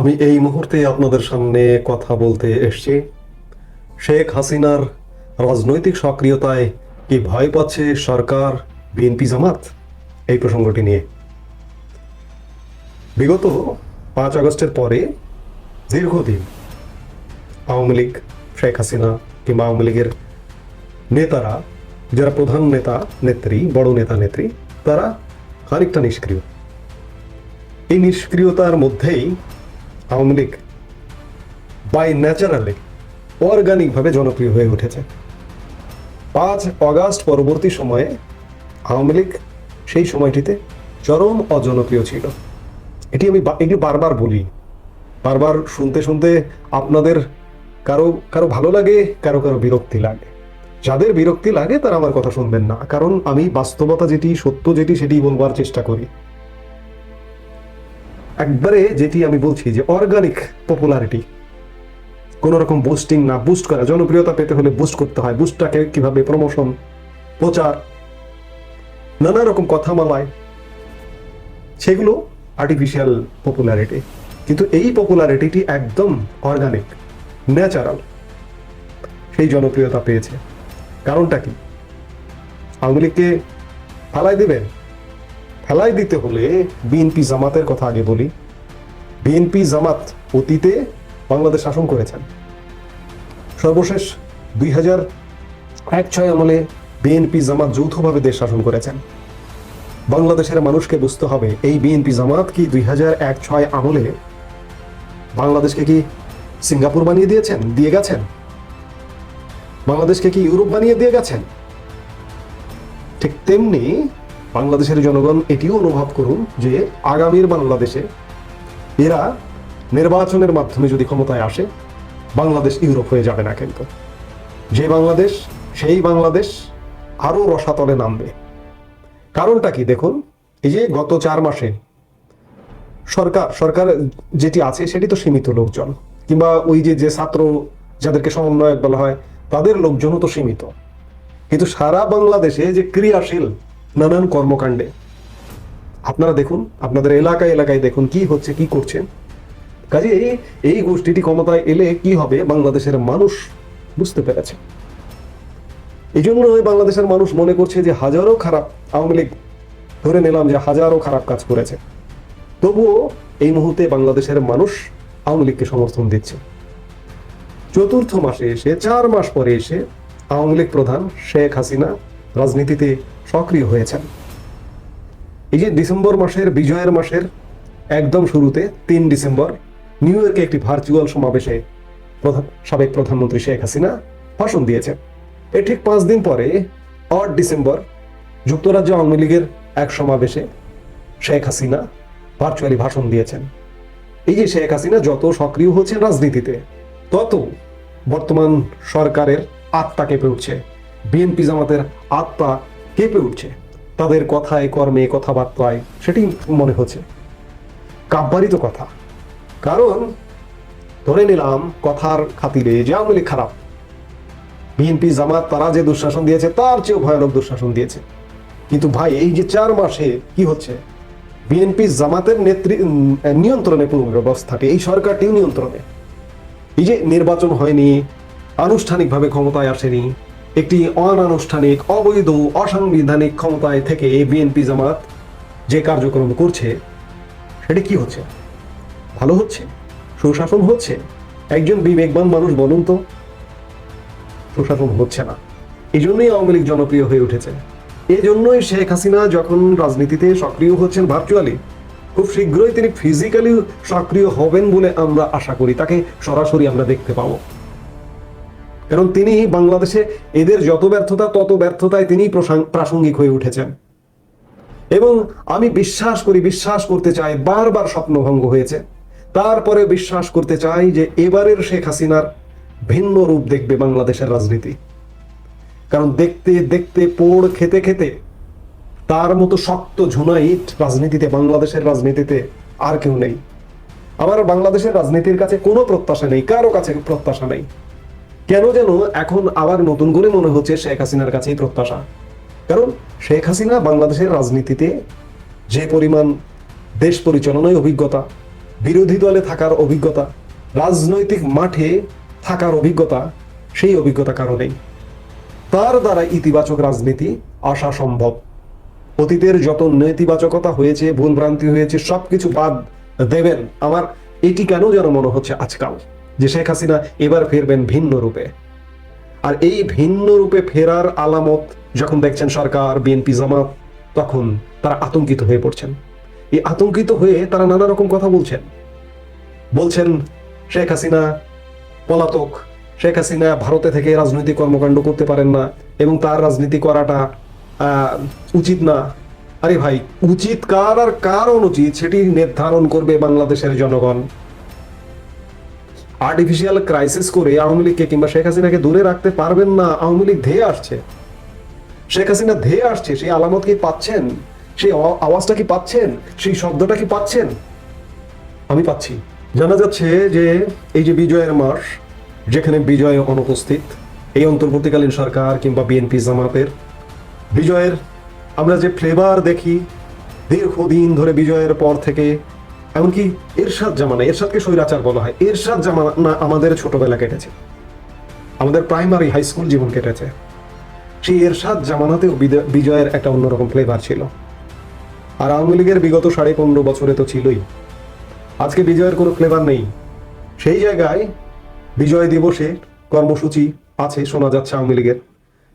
আমি এই মুহূর্তে আপনাদের সামনে কথা বলতে এসেছি। শেখ হাসিনার রাজনৈতিক সক্রিয়তায় কি ভয় পাচ্ছে সরকার, বিএনপি, জামাত? এই প্রসঙ্গটি নিয়ে। বিগত পাঁচ আগস্টের পরে দীর্ঘদিন আওয়ামী লীগ, শেখ হাসিনা কিংবা আওয়ামী লীগের নেতারা, যারা প্রধান নেতা, নেত্রী, বড় নেতা, নেত্রী, তারা খানিকটা নিষ্ক্রিয়। এই নিষ্ক্রিয়তার মধ্যেই আওয়ামী লীগ বাই ন্যাচারালি অর্গানিকভাবে জনপ্রিয় হয়ে উঠেছে। পাঁচ অগাস্ট পরবর্তী সময়ে আওয়ামী লীগ সেই সময়টিতে চরম অজনপ্রিয় ছিল। এটি আমি এটি বারবার বলি। বারবার শুনতে শুনতে আপনাদের কারও কারও ভালো লাগে, কারও কারও বিরক্তি লাগে। যাদের বিরক্তি লাগে তারা আমার কথা শুনবেন না। কারণ আমি বাস্তবতা যেটি, সত্য যেটি সেটি বলবার চেষ্টা করি। একবারে যেটি আমি বলছি যে অর্গানিক পপুলারিটি কোন রকম বুস্টিং না বুস্ট করা। জনপ্রিয়তা পেতে হলে বুস্ট করতে হয়। বুস্টটাকে কীভাবে প্রমোশন প্রচার, নানা রকম কথা মালায় সেগুলো আর্টিফিশিয়াল পপুলারিটি কিন্তু এই পপুলারিটিটি একদম অর্গানিক ন্যাচারাল সেই জনপ্রিয়তা পেয়েছে। কারণটা কি? লীগকে ফালাই দেবেন? ফেলাই দিতে হলে বিএনপি জামাতের কথা আগে বলি। বিএনপি জামাত অতীতে বাংলাদেশ শাসন করেছেন। সর্বশেষ দুই হাজার এক ছয় আমলে বিএনপি জামাত যৌথভাবে দেশ শাসন করেছেন। বাংলাদেশের মানুষকে বুঝতে হবে, এই বিএনপি জামাত কি দুই হাজার এক ছয় আমলে বাংলাদেশকে কি সিঙ্গাপুর বানিয়ে দিয়েছেন, দিয়ে গেছেন? বাংলাদেশকে কি ইউরোপ বানিয়ে দিয়ে গেছেন? ঠিক তেমনি বাংলাদেশের জনগণ এটিও অনুভব করুন যে আগামীর বাংলাদেশে এরা নির্বাচনের মাধ্যমে যদি ক্ষমতায় আসে, বাংলাদেশ ইউরোপ হয়ে যাবে না কিন্তু। যে বাংলাদেশ, সেই বাংলাদেশ আরও রসাতলে নামবে। কারণটা কি? দেখুন, এই যে গত চার মাসে সরকার সরকার যেটি আছে সেটি তো সীমিত লোকজন, কিংবা ওই যে যে ছাত্র যাদেরকে সমন্বয়ক বলা হয়, তাদের লোকজনও তো সীমিত। কিন্তু সারা বাংলাদেশে যে ক্রিয়াশীল নানান কর্মকাণ্ডে। আপনারা দেখুন, আপনাদের এলাকায় এলাকায় দেখুন কি হচ্ছে, কি করছেন কাজে এই গোষ্ঠীটি ক্ষমতায় এলে কি হবে, বাংলাদেশের মানুষ বুঝতে পেরেছে। এই জন্য বাংলাদেশের মানুষ মনে করছে যে হাজারো খারাপ আওয়ামী লীগ ধরে নিলাম যে হাজারো খারাপ কাজ করেছে। তবুও এই মুহূর্তে বাংলাদেশের মানুষ আওয়ামী লীগকে সমর্থন দিচ্ছে। চতুর্থ মাসে এসে, চার মাস পরে এসে আওয়ামী লীগ প্রধান শেখ হাসিনা রাজনীতিতে সক্রিয় হয়েছেন। এই যে ডিসেম্বর মাসের, বিজয়ের মাসের একদম শুরুতে তিন ডিসেম্বর, নিউ ইয়র্কে একটি ভার্চুয়াল সমাবেশে সাবেক প্রধানমন্ত্রী শেখ হাসিনা ভাষণ দিয়েছেন। এর ঠিক পাঁচ দিন পরে, আট ডিসেম্বর, যুক্তরাজ্য আওয়ামী লীগের এক সমাবেশে শেখ হাসিনা ভার্চুয়ালি ভাষণ দিয়েছেন। এই যে শেখ হাসিনা যত সক্রিয় হচ্ছে রাজনীতিতে, তত বর্তমান সরকারের আত্মা কেঁপে উঠছে। বিএনপি জামাতের আত্মা কেঁপে উঠছে। তাদের কথায় কর্মে কথাবার্তায় সেটি মনে হচ্ছে। কাব্যারিত কথা। কারণ ধরে নিলাম কথার খাতিরে যে আওয়ামী লীগ খারাপ। বিএনপি জামাত তারা যে দুঃশাসন দিয়েছে তার চেয়েও ভয়ানক দুঃশাসন দিয়েছে। কিন্তু ভাই এই যে চার মাসে কি হচ্ছে? বিএনপি জামাতের নেতৃ উম, নিয়ন্ত্রণে পুরো ব্যবস্থাটি এই সরকারটিও নিয়ন্ত্রণে। এই যে নির্বাচন হয়নি আনুষ্ঠানিকভাবে ক্ষমতায় আসেনি একটি অনানুষ্ঠানিক, অবৈধ অসাংবিধানিক ক্ষমতায় থেকে বিএনপি জামাত যে কার্যক্রম করছে, সেটি কি হচ্ছে? ভালো হচ্ছে? সুশাসন হচ্ছে? একজন বিবেকবান মানুষ বলুন তো। সুশাসন হচ্ছে না। এই জন্যই আওয়ামী লীগ জনপ্রিয় হয়ে উঠেছে। এই জন্যই শেখ হাসিনা যখন রাজনীতিতে সক্রিয় হচ্ছেন ভার্চুয়ালি খুব শীঘ্রই তিনি ফিজিক্যালি সক্রিয় হবেন বলে আমরা আশা করি। তাকে সরাসরি আমরা দেখতে পাবো। কারণ তিনি বাংলাদেশে এদের যত ব্যর্থতা, তত ব্যর্থতায় তিনি প্রাসঙ্গিক হয়ে উঠেছেন। এবং আমি বিশ্বাস করি, বিশ্বাস করতে চাই, বারবার স্বপ্নভঙ্গ হয়েছে। তারপরে বিশ্বাস করতে চাই যে এবারের শেখ হাসিনার ভিন্ন রূপ দেখবে বাংলাদেশের রাজনীতি। কারণ দেখতে দেখতে, পোড় খেতে খেতে তার মতো শক্ত, ঝুনাইট রাজনীতিতে, বাংলাদেশের রাজনীতিতে আর কেউ নেই। আমার বাংলাদেশের রাজনীতির কাছে কোনো প্রত্যাশা নেই, কারও কাছে প্রত্যাশা নেই। কেন যেন এখন আবার নতুন করে মনে হচ্ছে শেখ হাসিনার কাছেই প্রত্যাশা? কারণ শেখ হাসিনা বাংলাদেশের রাজনীতিতে যে পরিমাণ দেশ পরিচালনায় অভিজ্ঞতা, বিরোধী দলে থাকার অভিজ্ঞতা, রাজনৈতিক মাঠে থাকার অভিজ্ঞতা, সেই অভিজ্ঞতা কারণেই। তার দ্বারা ইতিবাচক রাজনীতি আসা সম্ভব। অতীতের যত নেতিবাচকতা হয়েছে ভুলভ্রান্তি হয়েছে, সবকিছু বাদ দেবেন। আমার এটি কেন যেন মনে হচ্ছে আজকাল? যে শেখ হাসিনা এবার ফিরবেন ভিন্ন রূপে। আর এই ভিন্ন রূপে ফেরার আলামত যখন দেখছেন সরকার, বিএনপি, জামাত, তখন তারা আতঙ্কিত হয়ে পড়ছেন। এই আতঙ্কিত হয়ে তারা নানা রকম কথা বলছেন। বলছেন, শেখ হাসিনা পলাতক। শেখ হাসিনা ভারতে থেকে রাজনৈতিক কর্মকাণ্ড করতে পারেন না এবং তার রাজনীতি করাটা উচিত না। আরে ভাই, উচিত কার আর কার অনুচিত সেটি নির্ধারণ করবে বাংলাদেশের জনগণ। আর্টিফিশিয়াল ক্রাইসিস করে আওয়ামী লীগকে কিংবা শেখ হাসিনাকে দূরে রাখতে পারবেন না, আওয়ামী লীগ ধেয়ে আসছে। শেখ হাসিনা ধেয়ে আসছে, সেই আলামত কি পাচ্ছেন? সেই আওয়াজটা কি পাচ্ছেন? সেই শব্দটা কি পাচ্ছেন? আমি পাচ্ছি। জানা যাচ্ছে যে এই যে বিজয়ের মাস যেখানে বিজয় অনুপস্থিত, এই অন্তর্বর্তীকালীন সরকার কিংবা বিএনপি জামাতের বিজয়ের আমরা যে ফ্লেভার দেখি, দীর্ঘদিন ধরে বিজয়ের পর থেকে এমনকি এরশাদ জামানা, এরশাদকে স্বৈরাচার বলা হয়। এরশাদ জামানা আমাদের ছোটবেলা কেটেছে। আমাদের প্রাইমারি হাই স্কুল জীবন কেটেছে। সেই এরশাদ জামানাতেও বিজয়ের একটা অন্যরকম ফ্লেভার ছিল। আর আওয়ামী লীগের বিগত সাড়ে পনেরো বছরে তো ছিলই। আজকে বিজয়ের কোনো ফ্লেভার নেই। সেই জায়গায় বিজয় দিবসে কর্মসূচি আছে, শোনা যাচ্ছে আওয়ামী লীগের।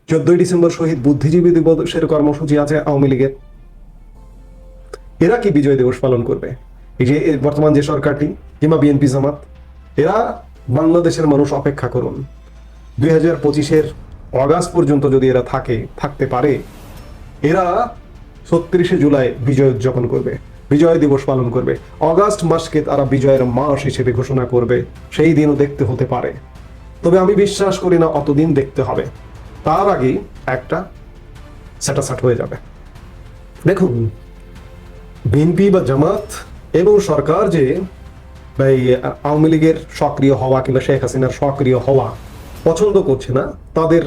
চোদ্দই ডিসেম্বর শহীদ বুদ্ধিজীবী দিবসের কর্মসূচি আছে আওয়ামী লীগের। এরা কি বিজয় দিবস পালন করবে? এই যে বর্তমান যে সরকারটি, কিংবা বিএনপি জামাত, এরা বাংলাদেশের মানুষ অপেক্ষা করুন। দুই হাজার পঁচিশের অগাস্ট পর্যন্ত যদি এরা থাকে, থাকতে পারে, এরা ছত্রিশে জুলাই বিজয় উদযাপন করবে, বিজয় দিবস পালন করবে। অগাস্ট মাসকে তারা বিজয়ের মাস হিসেবে ঘোষণা করবে, সেই দিনও দেখতে হতে পারে। তবে আমি বিশ্বাস করি না, অতদিন দেখতে হবে। তার আগে একটা স্যাটাসাট হয়ে যাবে। দেখুন বিএনপি বা জামাত এবং সরকার যে আওয়ামী লীগের সক্রিয় হওয়া কিংবা শেখ হাসিনার সক্রিয় হওয়া পছন্দ করছে না, তাদের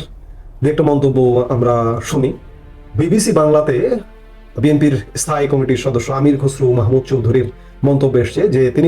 একটা মন্তব্য আমরা শুনি। বিবিসি বাংলাতে বিএনপির স্থায়ী কমিটির সদস্য আমির খসরু মাহমুদ চৌধুরীর মন্তব্য এসছে যে তিনি